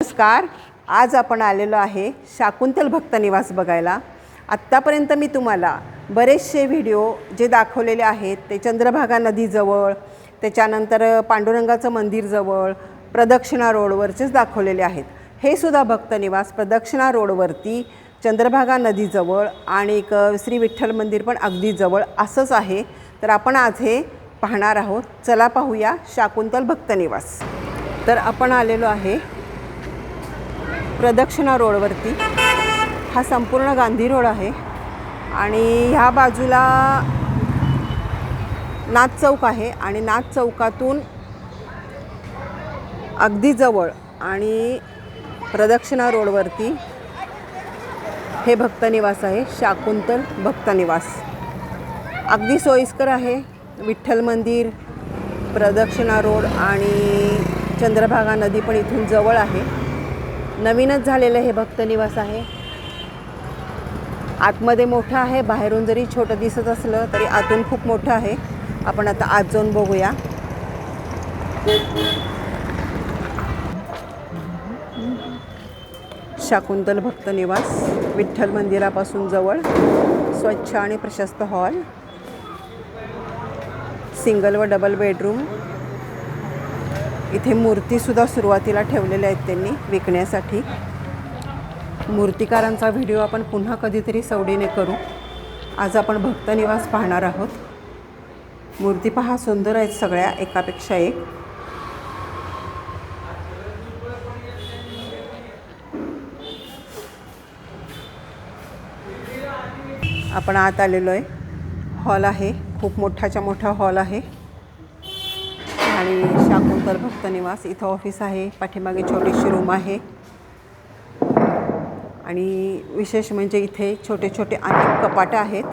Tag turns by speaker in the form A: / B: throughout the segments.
A: नमस्कार आज आपण आलेलो आहे शाकुंतल भक्त निवास बघायला. आत्तापर्यंत मी तुम्हाला बरेचसे व्हिडिओ जे दाखवलेले आहेत ते चंद्रभागा नदीजवळ त्याच्यानंतर पांडुरंगाचं मंदिरजवळ प्रदक्षिणा रोडवरचेच दाखवलेले आहेत. हे सुद्धा भक्त निवास प्रदक्षिणा रोडवरती चंद्रभागा नदीजवळ आणि एक श्री विठ्ठल मंदिर पण अगदी जवळ असंच आहे. तर आपण आज हे पाहणार आहोत. चला पाहूया शाकुंतल भक्त निवास. तर आपण आलेलो आहे प्रदक्षिणा रोडवरती. हा संपूर्ण गांधी रोड आहे. आणि ह्या बाजूला नाथ चौक आहे. आणि नाथ चौकातून अगदी जवळ आणि प्रदक्षिणा रोडवरती हे भक्तनिवास आहे. शाकुंतल भक्तनिवास अगदी सोयीस्कर आहे. विठ्ठल मंदिर प्रदक्षिणा रोड आणि चंद्रभागा नदी पण इथून जवळ आहे. नवीनच झालेलं हे भक्तनिवास आहे. आतमध्ये मोठं आहे बाहेरून जरी छोटं दिसत असलं तरी आतून खूप मोठं आहे. आपण आता आत जाऊन बघूया. शाकुंतल भक्त निवास विठ्ठल मंदिरापासून जवळ स्वच्छ आणि प्रशस्त हॉल सिंगल व डबल बेडरूम इथे मूर्तीसुद्धा सुरुवातीला ठेवलेल्या आहेत त्यांनी विकण्यासाठी. मूर्तिकारांचा व्हिडिओ आपण पुन्हा कधीतरी सवडीने करू. आज आपण भक्तनिवास पाहणार आहोत. मूर्ती पहा सुंदर आहेत सगळ्या एकापेक्षा एक. आपण आत आलेलो आहे. हॉल आहे खूप मोठाच्या मोठा हॉल आहे. आणि शाकुंतल भक्त निवास इथं ऑफिस आहे. पाठीमागे छोटीशी रूम आहे. आणि विशेष म्हणजे इथे छोटे छोटे अनेक कपाटं आहेत.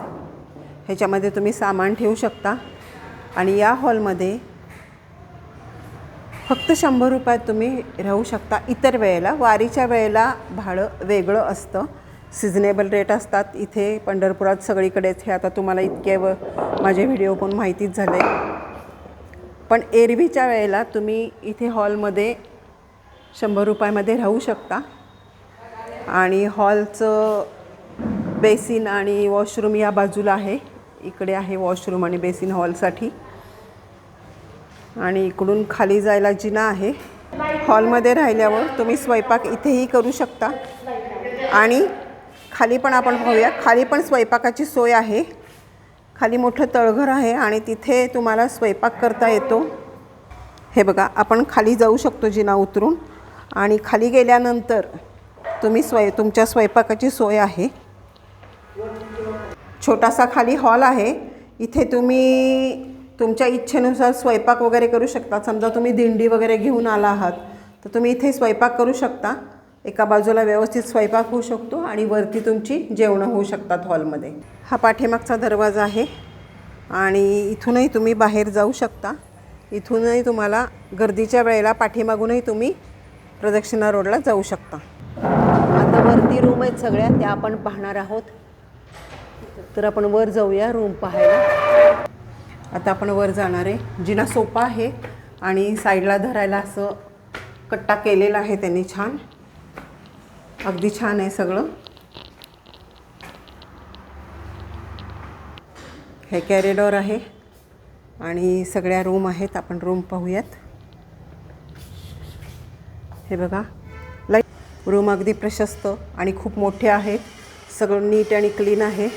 A: ह्याच्यामध्ये तुम्ही सामान ठेवू शकता. आणि या हॉलमध्ये फक्त शंभर रुपयात तुम्ही राहू शकता. इतर वेळेला वारीच्या वेळेला भाडं वेगळं असतं. सिजनेबल रेट असतात. इथे पंढरपुरात सगळीकडेच. हे आता तुम्हाला इतके व माझे व्हिडिओ पण माहितीच झाले. पण एरवीच्या वेळेला तुम्ही इथे हॉलमध्ये शंभर रुपयामध्ये राहू शकता. आणि हॉलचं बेसिन आणि वॉशरूम या बाजूला आहे. इकडे आहे वॉशरूम आणि बेसिन हॉलसाठी. आणि इकडून खाली जायला जिना आहे. हॉलमध्ये राहिल्यावर तुम्ही स्वयंपाक इथेही करू शकता. आणि खाली पण आपण पाहूया खाली पण स्वयंपाकाची सोय आहे. खाली मोठं तळघर आहे आणि तिथे तुम्हाला स्वयंपाक करता येतो. हे बघा आपण खाली जाऊ शकतो जिना उतरून. आणि खाली गेल्यानंतर तुम्ही स्वय तुमच्या स्वयंपाकाची सोय आहे. छोटासा खाली हॉल आहे. इथे तुम्ही तुमच्या इच्छेनुसार स्वयंपाक वगैरे करू शकता. समजा तुम्ही दिंडी वगैरे घेऊन आला आहात तर तुम्ही इथे स्वयंपाक करू शकता. एका बाजूला व्यवस्थित स्वयंपाक होऊ शकतो आणि वरती तुमची जेवणं होऊ शकतात हॉलमध्ये. हा पाठीमागचा दरवाजा आहे आणि इथूनही तुम्ही बाहेर जाऊ शकता. इथूनही तुम्हाला गर्दीच्या वेळेला पाठीमागूनही तुम्ही प्रदक्षिणा रोडला जाऊ शकता. आता वरती रूम आहेत सगळ्या त्या आपण पाहणार आहोत. तर आपण वर जाऊया रूम पाहायला. आता आपण वर जाणार आहे. जिना सोपा आहे आणि साईडला धरायला असं कट्टा केलेला आहे त्यांनी छान. अगदी छान आहे सगळं. हे कॅरिडॉर आहे आणि सगळ्या रूम आहेत आपण रूम पाहूयात. हे बघा. लाइट रूम अगदी प्रशस्त आणि खूप मोठे आहेत सगळं नीट आणि क्लीन आहे.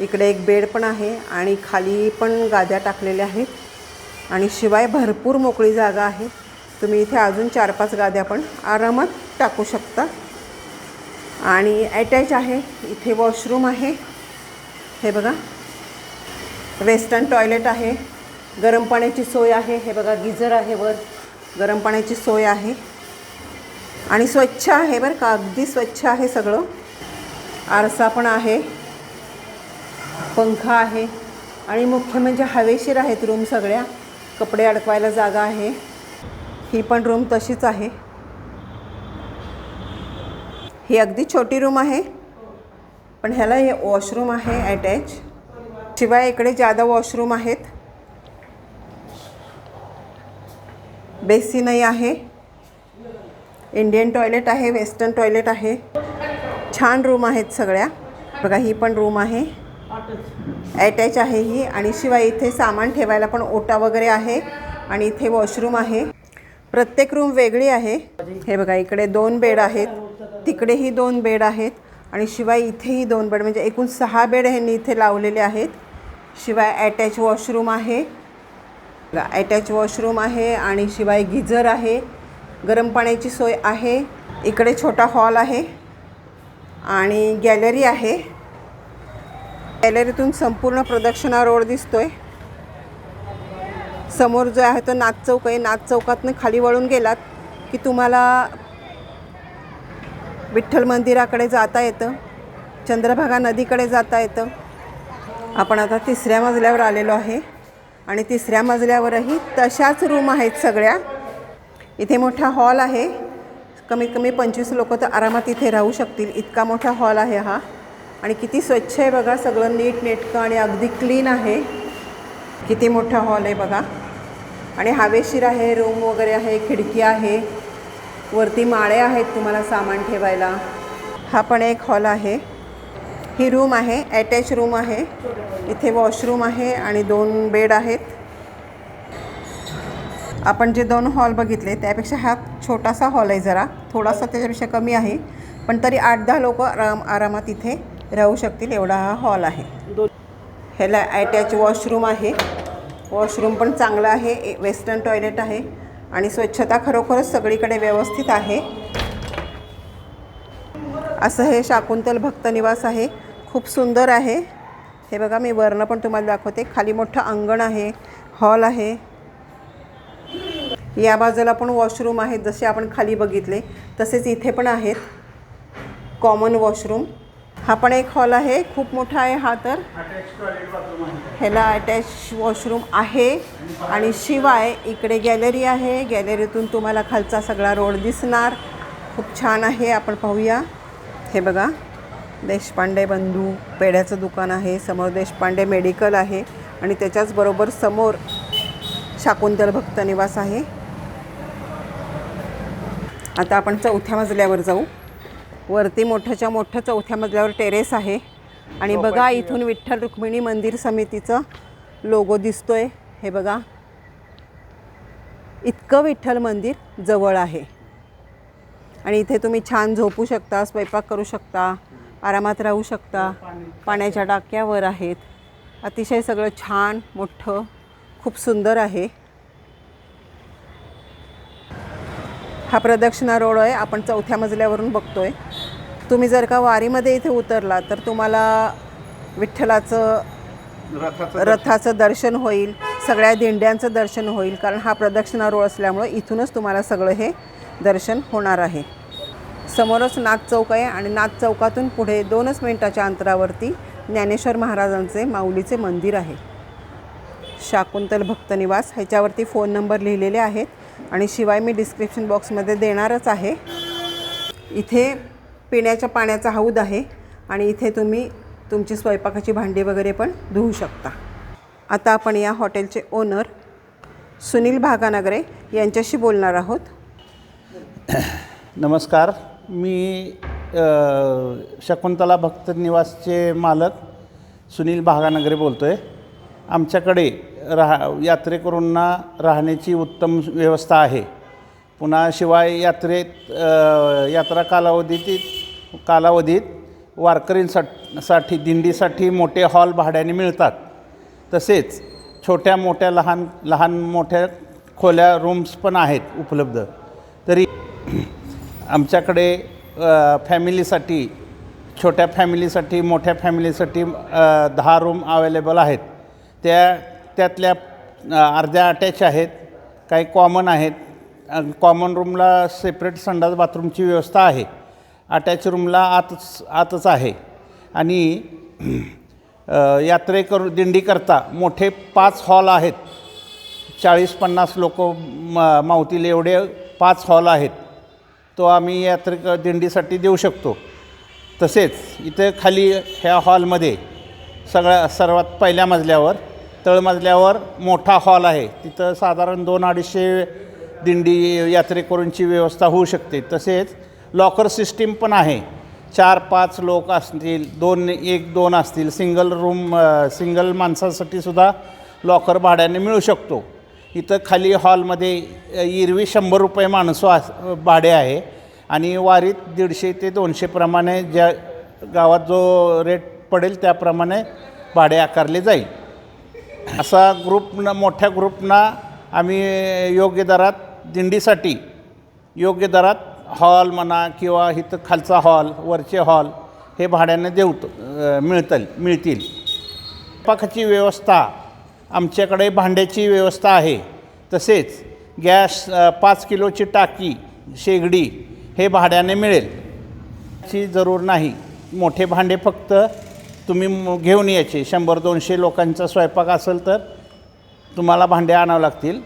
A: इकडे एक बेड पण आहे आणि खाली पण गाद्या टाकलेल्या आहेत. आणि शिवाय भरपूर मोकळी जागा आहे. तुम्ही इथे अजून चार पाच गाद्या पण आरामात टाकू शकता. आणि ॲटॅच आहे. इथे वॉशरूम आहे. हे बघा. वेस्टर्न टॉयलेट आहे. गरम पाण्याची सोय आहे. हे बघा गिझर आहे वर. गरम पाण्याची सोय आहे. आणि स्वच्छ आहे बरं का. अगदी स्वच्छ आहे सगळं. आरसा पण आहे. पंखा आहे. आणि मुख्य म्हणजे हवेशीर आहेत रूम सगळ्या. कपडे अडकवायला जागा आहे. ही पण रूम तशीच आहे. ही अगदी छोटी रूम आहे. पण ह्याला हे वॉशरूम आहे अटॅच शिवाय इकडे जादा वॉशरूम आहेत. बेसिनही आहे. इंडियन टॉयलेट आहे वेस्टर्न टॉयलेट आहे. छान रूम आहेत सगळ्या. बघा ही पण रूम आहे. अटॅच आहे ही आणि शिवाय इथे सामान ठेवायला पण ओटा वगैरे आहे आणि इथे वॉशरूम आहे. प्रत्येक रूम वेगळी आहे. हे बघा इकडे दोन बेड आहेत. तिकडेही दोन बेड आहेत आणि शिवाय इथेही दोन बेड म्हणजे एकूण सहा बेड ह्यांनी इथे लावलेले आहेत. शिवाय ॲटॅच वॉशरूम आहे. ॲटॅच वॉशरूम आहे आणि शिवाय गिझर आहे. गरम पाण्याची सोय आहे. इकडे छोटा हॉल आहे आणि गॅलरी आहे. गॅलरीतून संपूर्ण प्रदक्षिणा रोड दिसतोय. समोर जो आहे तो नाथ चौक आहे. नाथ चौकातनं खाली वळून गेलात की तुम्हाला विठ्ठल मंदिराकडे जाता येतं. चंद्रभागा नदीकडे जाता येतं. आपण आता तिसऱ्या मजल्यावर आलेलो आहे. आणि तिसऱ्या मजल्यावरही तशाच रूम आहेत सगळ्या. इथे मोठा हॉल आहे. कमीत कमी पंचवीस लोक तर आरामात इथे राहू शकतील. इतका मोठा हॉल आहे हा. आणि किती स्वच्छ आहे बघा. सगळं नीट नेटकं आणि अगदी क्लीन आहे. किती मोठा हॉल आहे बघा. आणि हवेशीर आहे. रूम वगैरे आहे. खिडकी आहे. वरती माळे आहेत तुम्हाला सामान ठेवायला. हा पण एक हॉल आहे. ही रूम आहे ॲटॅच रूम आहे. इथे वॉशरूम आहे आणि दोन बेड आहेत. आपण जे दोन हॉल बघितले त्यापेक्षा हा छोटासा हॉल आहे जरा. थोडासा त्याच्यापेक्षा कमी आहे. पण तरी आठ दहा लोक आराम आरामात इथे राहू शकतील एवढा हा हॉल आहे. ह्याला ॲटॅच वॉशरूम आहे. वॉशरूम पण चांगलं आहे. ए- वेस्टर्न टॉयलेट आहे. आणि स्वच्छता खरोखरच सगळीकडे व्यवस्थित आहे. असं हे शाकुंतल भक्त निवास आहे. खूप सुंदर आहे. हे बघा मी वरनं पण तुम्हाला दाखवते. खाली मोठं अंगण आहे. हॉल आहे. या बाजूला पण वॉशरूम आहेत. जसे आपण खाली बघितले तसेच इथे पण आहेत. Common washroom. हा पण एक हॉल आहे खूप मोठा आहे हा तर. ह्याला अटॅच वॉशरूम आहे. आणि शिवाय इकडे गॅलरी आहे. गॅलरीतून तुम्हाला खालचा सगळा रोड दिसणार. खूप छान आहे. आपण पाहूया. हे बघा. देशपांडे बंधू पेढ्याचं दुकान आहे. समोर देशपांडे मेडिकल आहे. आणि त्याच्याच बरोबर समोर शाकुंतल भक्त निवास आहे. आता आपण चौथ्या मजल्यावर जाऊ. वरती मोठ्याच्या मोठं चौथ्या मजल्यावर टेरेस आहे. आणि बघा इथून विठ्ठल रुक्मिणी मंदिर समितीचं लोगो दिसतोय. हे बघा. इतकं विठ्ठल मंदिर जवळ आहे. आणि इथे तुम्ही छान झोपू शकता स्वयंपाक करू शकता आरामात राहू शकता. पाण्याच्या टाक्यावर आहेत. अतिशय सगळं छान मोठं खूप सुंदर आहे. हा प्रदक्षिणा रोड आहे. आपण चौथ्या मजल्यावरून बघतोय. तुम्ही जर का वारीमध्ये इथे उतरला तर तुम्हाला विठ्ठलाचं रथाचं दर्शन. होईल सगळ्या दिंड्यांचं दर्शन होईल कारण हा प्रदक्षिणा रोड असल्यामुळं इथूनच तुम्हाला सगळं हे दर्शन होणार आहे. समोरच नाथ चौक आहे आणि नाथ चौकातून पुढे दोनच मिनिटाच्या अंतरावरती ज्ञानेश्वर महाराजांचे माऊलीचे मंदिर आहे. शाकुंतल भक्त निवास ह्याच्यावरती फोन नंबर लिहिलेले आहेत आणि शिवाय मी डिस्क्रिप्शन बॉक्समध्ये देणारच आहे. इथे पिण्याच्या पाण्याचा हौद आहे आणि इथे तुम्ही तुमची स्वयंपाकाची भांडी वगैरे पण धुवू शकता. आता आपण या हॉटेलचे ओनर सुनील भागानगरे यांच्याशी बोलणार आहोत.
B: नमस्कार. मी शकुंतला भक्त निवासचे मालक सुनील भागानगरे बोलतो आहे आमच्याकडे राहा यात्रेकरूंना राहण्याची उत्तम व्यवस्था आहे. पुन्हा शिवाय यात्रेत यात्रा कालावधीत कालावधीत वारकरींसाठी साठी दिंडीसाठी मोठे हॉल भाड्याने मिळतात. तसेच छोट्या मोठ्या लहान लहान मोठ्या खोल्या रूम्स पण आहेत उपलब्ध. तरी आमच्याकडे फॅमिलीसाठी छोट्या फॅमिलीसाठी मोठ्या फॅमिलीसाठी दहा रूम अवेलेबल आहेत. त्या त्यातल्या अर्ध्या अटॅच आहेत काही कॉमन आहेत. कॉमन रूमला सेपरेट संडास बाथरूमची व्यवस्था आहे. अटॅच रूमला आतच आतच आहे. आणि यात्रेकरू दिंडीकरता मोठे पाच हॉल आहेत. चाळीस पन्नास लोक म मावतील एवढे पाच हॉल आहेत. तो आम्ही यात्रेक दिंडीसाठी देऊ शकतो. तसेच इथे खाली ह्या हॉलमध्ये सगळ्या सर्वात पहिल्या मजल्यावर तळमजल्यावर मोठा हॉल आहे. तिथं साधारण दोन अडीचशे दिंडी यात्रेकरूंची व्यवस्था होऊ शकते. तसेच लॉकर सिस्टीम पण आहे. चार पाच लोक असतील दोन एक दोन असतील सिंगल रूम सिंगल माणसासाठी सुद्धा लॉकर भाड्याने मिळू शकतो. इथं खाली हॉलमध्ये इरवी शंभर रुपये माणसं अस भाडे आहे. आणि वारीत दीडशे ते दोनशेप्रमाणे ज्या गावात जो रेट पडेल त्याप्रमाणे भाडे आकारले जाईल. असा ग्रुपनं मोठ्या ग्रुपना आम्ही योग्य दरात दिंडीसाठी योग्य दरात हॉल म्हणा किंवा इथं खालचा हॉल वरचे हॉल हे भाड्याने देऊ मिळतील मिळतील. स्वयंपाकाची व्यवस्था आमच्याकडे भांड्याची व्यवस्था आहे. तसेच गॅस पाच किलोची टाकी शेगडी हे भाड्याने मिळेल. ची जरूर नाही. मोठे भांडे फक्त तुम्ही घेऊन यायचे. शंभर दोनशे लोकांचा स्वयंपाक असेल तर तुम्हाला भांडे आणावं लागतील.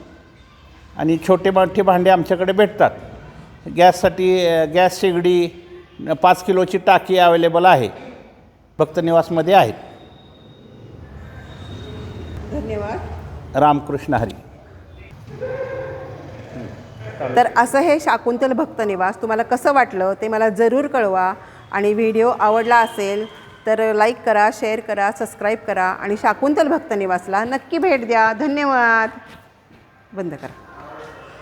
B: आणि छोटे मोठे भांडे आमच्याकडे भेटतात. गॅससाठी गॅस शेगडी पाच किलोची टाकी अवेलेबल आहे. भक्तनिवासमध्ये आहेत.
A: धन्यवाद.
B: रामकृष्ण हरी.
A: तर असं हे शाकुंतल भक्त निवास तुम्हाला कसं वाटलं ते मला जरूर कळवा. आणि व्हिडिओ आवडला असेल तर लाईक करा शेअर करा सबस्क्राईब करा. आणि शाकुंतल भक्त निवासला नक्की भेट द्या. धन्यवाद. बंद करा.